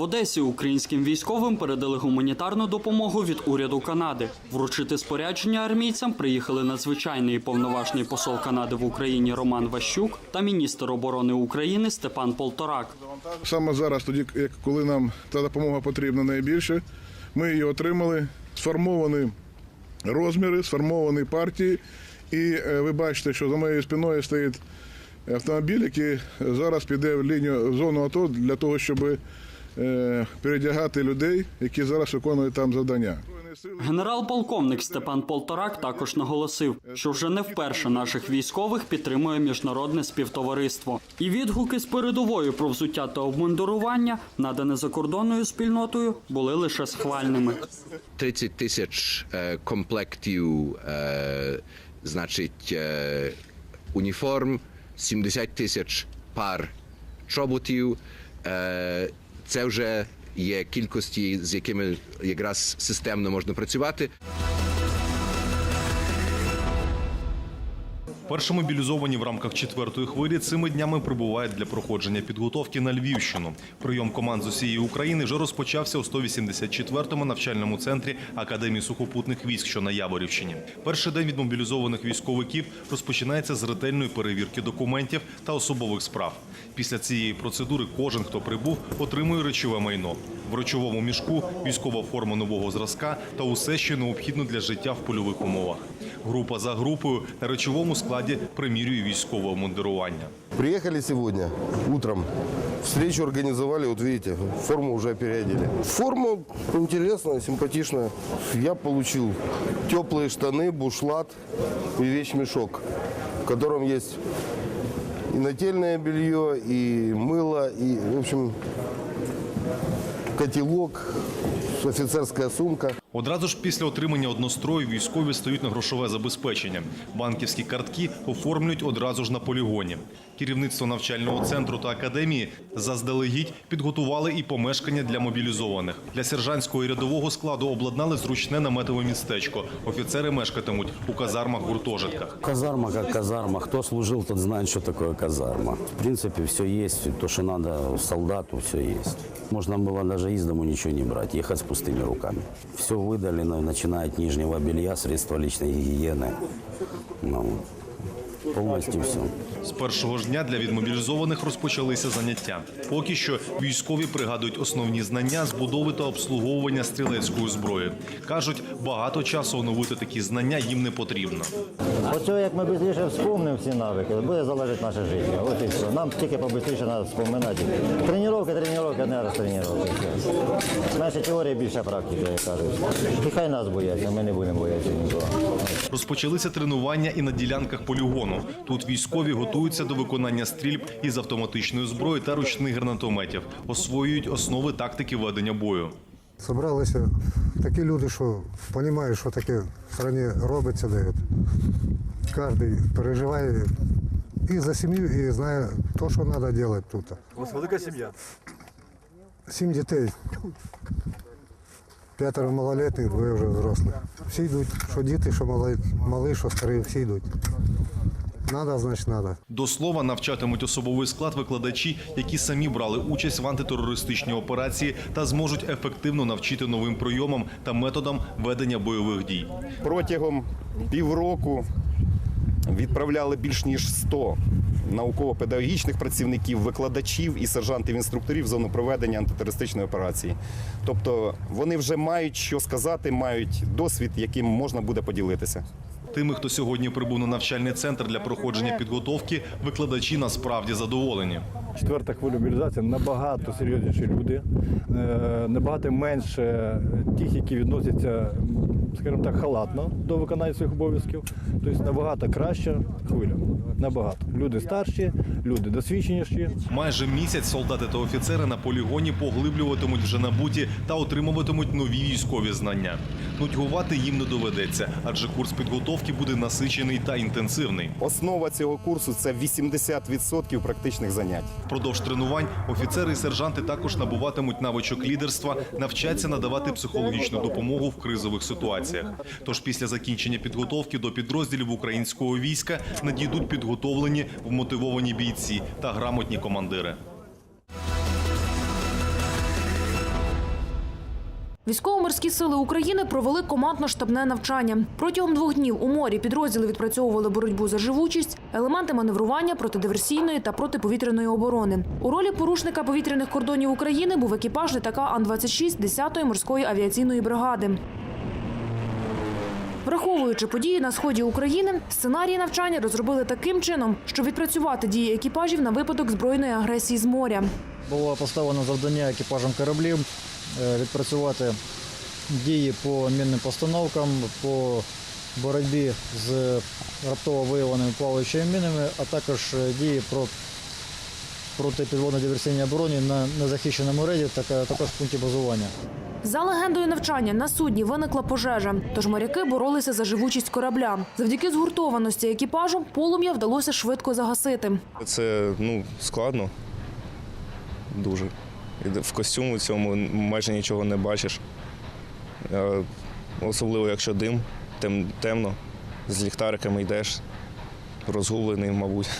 В Одесі українським військовим передали гуманітарну допомогу від уряду Канади. Вручити спорядження армійцям приїхали надзвичайний і повноважний посол Канади в Україні Роман Ващук та міністр оборони України Степан Полторак. Саме зараз, тоді, коли нам та допомога потрібна найбільше, ми її отримали. Сформовані розміри, сформовані партії. І е, ви бачите, що за моєю спиною стоїть автомобіль, який зараз піде в лінію зону АТО для того, щоб передягати людей, які зараз виконують там завдання. Генерал-полковник Степан Полторак також наголосив, що вже не вперше наших військових підтримує міжнародне співтовариство. І відгуки з передової про взуття та обмундирування, надане закордонною спільнотою, були лише схвальними. 30 тисяч е, комплектів, е, значить, е, уніформ, 70 тисяч пар чоботів. Це вже є кількості, з якими якраз системно можна працювати. Перші мобілізовані в рамках четвертої хвилі цими днями прибувають для проходження підготовки на Львівщину. Прийом команд з усієї України вже розпочався у 184-му навчальному центрі Академії сухопутних військ, що на Яворівщині. Перший день від мобілізованих військовиків розпочинається з ретельної перевірки документів та особових справ. Після цієї процедури кожен, хто прибув, отримує речове майно. В речовому мішку військова форма нового зразка та усе, що необхідно для життя в польових умовах. Група за групою на речовому складі примірює військове обмундирування. Приехали сегодня утром. Встречу организовали, вот видите, форму уже переодели. Форма интересная, симпатичная. Я получил теплые штаны, бушлат и вещмешок, в котором есть и нательное белье, и мыло, и, в общем, котелок, офицерская сумка. Одразу ж після отримання однострою військові стають на грошове забезпечення. Банківські картки оформлюють одразу ж на полігоні. Керівництво навчального центру та академії заздалегідь підготували і помешкання для мобілізованих. Для сержантського і рядового складу обладнали зручне наметове містечко. Офіцери мешкатимуть у казармах-гуртожитках. Казарма как казарма. Кто служил, тот знает, что такое казарма. В принципе, все есть. То, что надо солдату, все. Можно было даже из дому ничего не брать, ехать с пустыми руками. Все выдали, начиная от нижнего белья, средства личной гигиены. Ну, полностью все. З першого ж дня для відмобілізованих розпочалися заняття. Поки що військові пригадують основні знання збудови та обслуговування стрілецької зброї. кажуть, багато часу оновити такі знання їм не потрібно. Оце як ми швидше вспомнимо всі навики, буде залежати наше життя. От і все. Нам тільки побистріше треба вспоминати. Тренування, тренування, не раз тренування. Менше теорії, більше практики, як кажуть. І хай нас бояться, ми не будемо боятися нікого. Розпочалися тренування і на ділянках полігону. Тут військові готуються до виконання стрільб із автоматичної зброї та ручних гранатометів, освоюють основи тактики ведення бою. Собралися такі люди, що розуміють, що таке в країні робиться, де кожен переживає і за сім'ю, і знає те, що треба робити тут. У вас велика сім'я. Сім дітей. П'ятеро малолітних, двоє вже взрослих. Всі йдуть, що діти, що мали, мали, що старі, всі йдуть. Надо, значить, надо. До слова, навчатимуть особовий склад викладачі, які самі брали участь в антитерористичній операції та зможуть ефективно навчити новим прийомам та методам ведення бойових дій. Протягом півроку відправляли більш ніж 100 науково-педагогічних працівників, викладачів і сержантів-інструкторів в зону проведення антитерористичної операції. Тобто вони вже мають що сказати, мають досвід, яким можна буде поділитися. Тими, хто сьогодні прибув на навчальний центр для проходження підготовки, викладачі насправді задоволені. Четверта хвиля мобілізації набагато серйозніші люди, е, набагато менше тих, які відносяться, скажімо так, халатно до виконання своїх обов'язків. Тобто набагато краща хвиля. Набагато. Люди старші, люди досвідченіші. Майже місяць солдати та офіцери на полігоні поглиблюватимуть вже набуті та отримуватимуть нові військові знання. Нудьгувати їм не доведеться, адже курс підготовки буде насичений та інтенсивний. Основа цього курсу це 80% практичних занять. Впродовж тренувань офіцери і сержанти також набуватимуть навичок лідерства, навчаться надавати психологічну допомогу в кризових ситуаціях. Тож після закінчення підготовки до підрозділів українського війська надійдуть підготовлені, вмотивовані бійці та грамотні командири. Військово-морські сили України провели командно-штабне навчання. Протягом двох днів у морі підрозділи відпрацьовували боротьбу за живучість, елементи маневрування протидиверсійної та протиповітряної оборони. У ролі порушника повітряних кордонів України був екіпаж літака Ан-26 10-ї морської авіаційної бригади. Враховуючи події на сході України, сценарії навчання розробили таким чином, щоб відпрацювати дії екіпажів на випадок збройної агресії з моря. Було поставлено завдання екіпажам кораблів е, відпрацювати дії по мінним постановкам, по боротьбі з раптово виявленими плаваючими мінами, а також е, дії про протипідводно-диверсійній обороні на незахищеному рейді, так, також в пункті базування. За легендою навчання на судні виникла пожежа, тож моряки боролися за живучість корабля. Завдяки згуртованості екіпажу полум'я вдалося швидко загасити. Це ну, складно. Дуже. В костюму цьому майже нічого не бачиш. Особливо, якщо дим, темно, з ліхтариками йдеш, розгублений, мабуть.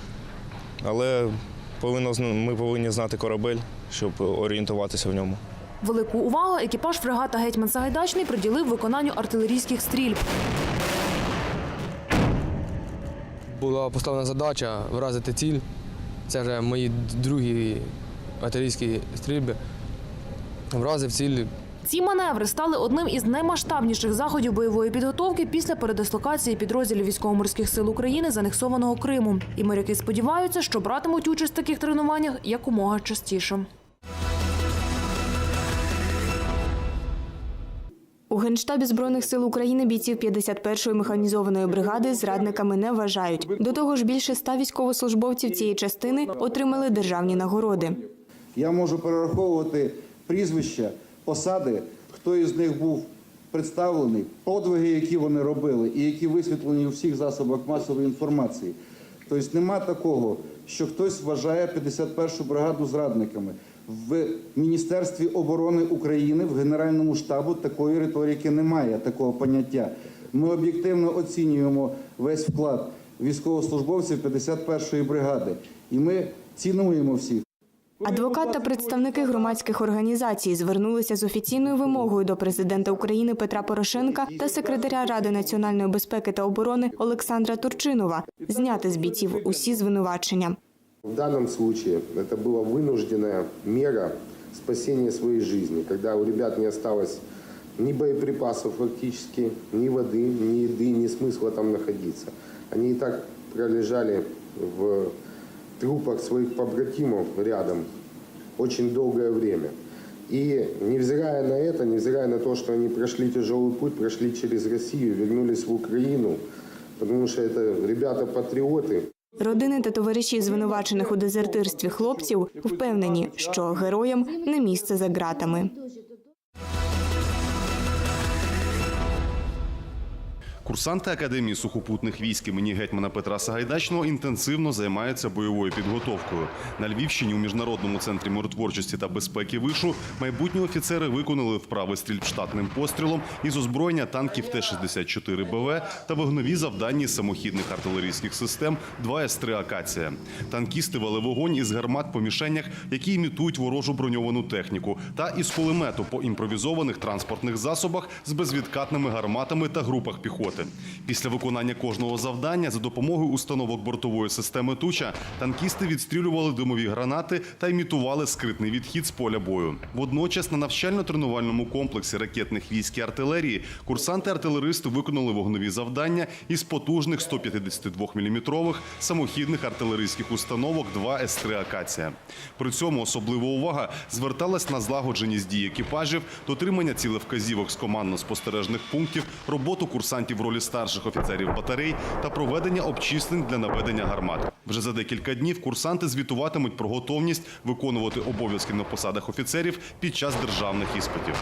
Але повинно, ми повинні знати корабель, щоб орієнтуватися в ньому. Велику увагу екіпаж фрегата Гетьман Сагайдачний приділив виконанню артилерійських стрільб. була поставлена задача вразити ціль. Це вже мої другі артилерійські стрільби. Вразив ціль Ці маневри стали одним із наймасштабніших заходів бойової підготовки після передислокації підрозділів військово-морських сил України з анексованого Криму. І моряки сподіваються, що братимуть участь в таких тренуваннях якомога частіше. У Генштабі Збройних сил України бійців 51-ї механізованої бригади зрадниками не вважають. До того ж, більше ста військовослужбовців цієї частини отримали державні нагороди. Я можу перераховувати прізвища, посади, хто із них був представлений, подвиги, які вони робили, і які висвітлені у всіх засобах масової інформації. Тобто нема такого, що хтось вважає 51-шу бригаду зрадниками. В Міністерстві оборони України, в Генеральному штабу такої риторики немає, такого поняття. Ми об'єктивно оцінюємо весь вклад військовослужбовців 51-ї бригади. І ми цінуємо всіх. Адвокат та представники громадських організацій звернулися з офіційною вимогою до президента України Петра Порошенка та секретаря Ради національної безпеки та оборони Олександра Турчинова зняти з бійців усі звинувачення. В данном случае это была вынужденная мера спасения своей жизни, когда у ребят не осталось ни боеприпасов фактически, ни воды, ни еды, ни смысла там находиться. Они и так пролежали в трупах своих побратимов рядом очень долгое время. И невзирая на это, невзирая на то, что они прошли тяжелый путь, прошли через Россию, вернулись в Украину, потому что это ребята-патриоты, Родини та товариші звинувачених у дезертирстві хлопців впевнені, що героям не місце за ґратами. Курсанти Академії сухопутних військ імені гетьмана Петра Сагайдачного інтенсивно займаються бойовою підготовкою. На Львівщині у міжнародному центрі миротворчості та безпеки вишу майбутні офіцери виконали вправи стрільб штатним пострілом із озброєння танків Т-64 БВ та вогнові завдання самохідних артилерійських систем 2 С-3 Акація. Танкісти вели вогонь із гармат по мішенях, які імітують ворожу броньовану техніку, та із кулемету по імпровізованих транспортних засобах з безвідкатними гарматами та групах піхоти. Після виконання кожного завдання за допомогою установок бортової системи Туча танкісти відстрілювали димові гранати та імітували скритний відхід з поля бою. Водночас на навчально-тренувальному комплексі ракетних військ і артилерії курсанти-артилеристи виконали вогнові завдання із потужних 152-мм самохідних артилерійських установок 2 С-3 Акація. При цьому особлива увага зверталась на злагодженість дій екіпажів, дотримання цілевказівок з командно-спостережних пунктів, роботу курсантів ролі старших офіцерів батарей та проведення обчислень для наведення гармат. Вже за декілька днів курсанти звітуватимуть про готовність виконувати обов'язки на посадах офіцерів під час державних іспитів.